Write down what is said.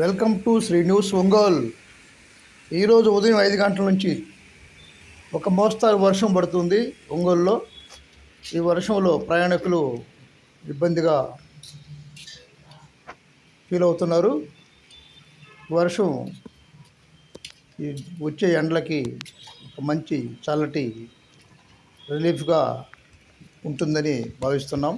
Welcome to Sri news Ongole. ఈరోజు ఉదయం ఐదు గంటల నుంచి ఒక మోస్తారు వర్షం పడుతుంది ఒంగోలులో. ఈ వర్షంలో ప్రయాణికులు ఇబ్బందిగా ఫీల్ అవుతున్నారు. వర్షం ఈ వచ్చే ఎండలకి ఒక మంచి చల్లటి రిలీఫ్గా ఉంటుందని భావిస్తున్నాం.